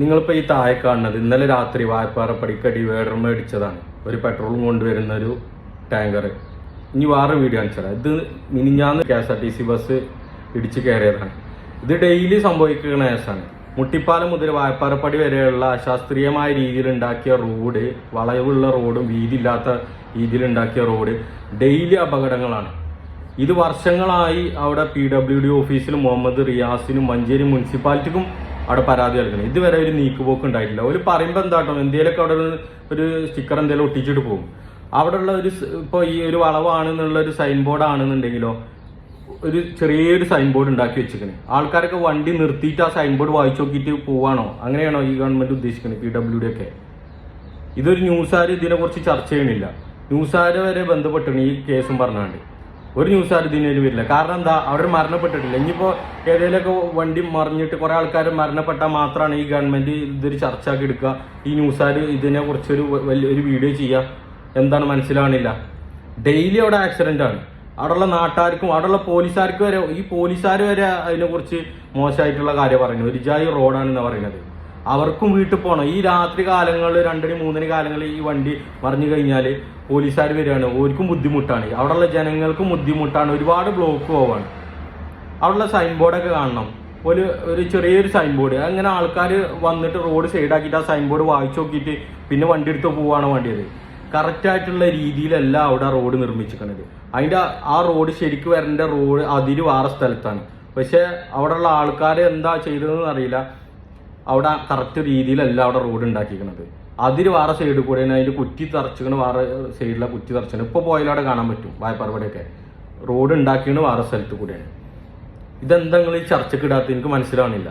നിങ്ങളിപ്പോൾ ഈ താഴെ കാണുന്നത് ഇന്നലെ രാത്രി വായ്പാറ പടിക്കടി വേറെ മേടിച്ചതാണ്. ഒരു പെട്രോളും കൊണ്ടുവരുന്ന ഒരു ടാങ്കർ ഇനി വേറെ വീഡിയോ കാണിച്ചതാണ് ഇത് മിനിഞ്ഞാന്ന് K S R T C bus ഇടിച്ച് കയറിയതാണ്. ഇത് ഡെയിലി സംഭവിക്കുന്ന കേസാണ്. മുട്ടിപ്പാലം മുതൽ വായ്പാറപ്പടി വരെയുള്ള അശാസ്ത്രീയമായ രീതിയിൽ ഉണ്ടാക്കിയ റോഡ് വളവുള്ള റോഡും വീതിയില്ലാത്ത രീതിയിൽ ഉണ്ടാക്കിയ റോഡ് ഡെയിലി അപകടങ്ങളാണ്. ഇത് വർഷങ്ങളായി അവിടെ പി ഡബ്ല്യു ഡി ഓഫീസിലും മുഹമ്മദ് റിയാസിനും മഞ്ചേരി മുനിസിപ്പാലിറ്റിക്കും അവിടെ പരാതി നൽകണം. ഇതുവരെ ഒരു നീക്കുപോക്ക് ഉണ്ടായിട്ടില്ല. ഒരു പറയുമ്പോൾ എന്താട്ടോ എന്തെങ്കിലുമൊക്കെ അവിടെ ഒരു- സ്റ്റിക്കർ എന്തെങ്കിലും ഒട്ടിച്ചിട്ട് പോകും അവിടെയുള്ള ഒരു ഇപ്പോൾ ഈ ഒരു വളവാണെന്നുള്ള ഒരു സൈൻ ബോർഡ് ആണെന്നുണ്ടെങ്കിലോ ഒരു ചെറിയൊരു സൈൻ ബോർഡ് ഉണ്ടാക്കി വെച്ചിരിക്കണേ. ആൾക്കാരൊക്കെ വണ്ടി നിർത്തിയിട്ട് ആ സൈൻ ബോർഡ് വായിച്ചു നോക്കിയിട്ട് പോവാണോ? അങ്ങനെയാണോ ഈ ഗവൺമെന്റ് ഉദ്ദേശിക്കുന്നത് പി ഡബ്ല്യു ഡി ഒക്കെ? ഇതൊരു ന്യൂസുകാർ ഇതിനെക്കുറിച്ച് ചർച്ച ചെയ്യണില്ല. ന്യൂസാർ വരെ ബന്ധപ്പെട്ടാണ് ഈ കേസും പറഞ്ഞാണ്ട്. ഒരു ന്യൂസ് ന്യൂസുകാർ ഇതിനൊരു വരില്ല. കാരണം എന്താ? അവർ മരണപ്പെട്ടിട്ടില്ല. ഇനിയിപ്പോൾ ഏതെങ്കിലുമൊക്കെ വണ്ടി മറിഞ്ഞിട്ട് കുറേ ആൾക്കാർ മരണപ്പെട്ടാൽ മാത്രമാണ് ഈ ഗവൺമെന്റ് ഇതൊരു ചർച്ചയാക്കി എടുക്കുക. ഈ ന്യൂസുകാർ ഇതിനെ കുറിച്ചൊരു വലിയ ഒരു വീഡിയോ ചെയ്യുക എന്താണ് മനസ്സിലാവണില്ല. ഡെയിലി അവിടെ ആക്സിഡന്റ് ആണ്. അവിടെയുള്ള നാട്ടുകാർക്കും അവിടെയുള്ള പോലീസുകാർക്ക് വരെ ഈ പോലീസുകാർ വരെ അതിനെക്കുറിച്ച് മോശമായിട്ടുള്ള കാര്യം പറയുന്നത്. ഒരു ജായി റോഡാണെന്നാണ് പറയുന്നത്. അവർക്കും വീട്ടിൽ പോകണം ഈ രാത്രി കാലങ്ങളിൽ രണ്ടിന് മൂന്നിന് കാലങ്ങളിൽ ഈ വണ്ടി പറഞ്ഞു കഴിഞ്ഞാൽ പോലീസുകാർ വരികയാണ്. ഓർക്കും ബുദ്ധിമുട്ടാണ്. അവിടെയുള്ള ജനങ്ങൾക്കും ബുദ്ധിമുട്ടാണ്. ഒരുപാട് ബ്ലോക്ക് പോവാണ്. അവിടെയുള്ള സൈൻ ബോർഡൊക്കെ കാണണം. ഒരു ഒരു ചെറിയൊരു സൈൻ ബോർഡ് അങ്ങനെ ആൾക്കാർ വന്നിട്ട് റോഡ് സൈഡാക്കിയിട്ട് ആ സൈൻ ബോർഡ് വായിച്ചു നോക്കിയിട്ട് പിന്നെ വണ്ടി എടുത്ത് പോവാണ് വേണ്ടിയത്. കറക്റ്റായിട്ടുള്ള രീതിയിലല്ല അവിടെ റോഡ് നിർമ്മിച്ചിരിക്കുന്നത്. അതിന്റെ ആ റോഡ് ശരിക്കും വരേണ്ട റോഡ് അതിര് വേറെ സ്ഥലത്താണ്. പക്ഷേ അവിടെയുള്ള ആൾക്കാർ എന്താ ചെയ്തതെന്ന് അറിയില്ല. അവിടെ കറക്റ്റ് രീതിയിലല്ല അവിടെ റോഡ് ഉണ്ടാക്കിയിരിക്കുന്നത്. അതിര് വേറെ സൈഡിൽ കൂടെ അതിന്റെ കുറ്റി തറച്ചിക്കണ് വേറെ സൈഡിലെ കുറ്റി തറച്ചാണ് ഇപ്പോൾ പോയാലും അവിടെ കാണാൻ പറ്റും വായ്പാറപടിയൊക്കെ റോഡ് ഉണ്ടാക്കിയാണ് വേറെ സ്ഥലത്ത് കൂടെയാണ് ഇതെന്താ നിങ്ങൾ ഈ ചർച്ചയ്ക്ക് ഇടാത്ത എനിക്ക് മനസ്സിലാവണില്ല.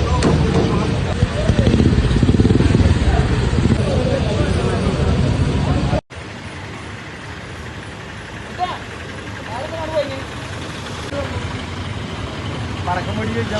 പടക്കം പൊടി വെച്ചാൽ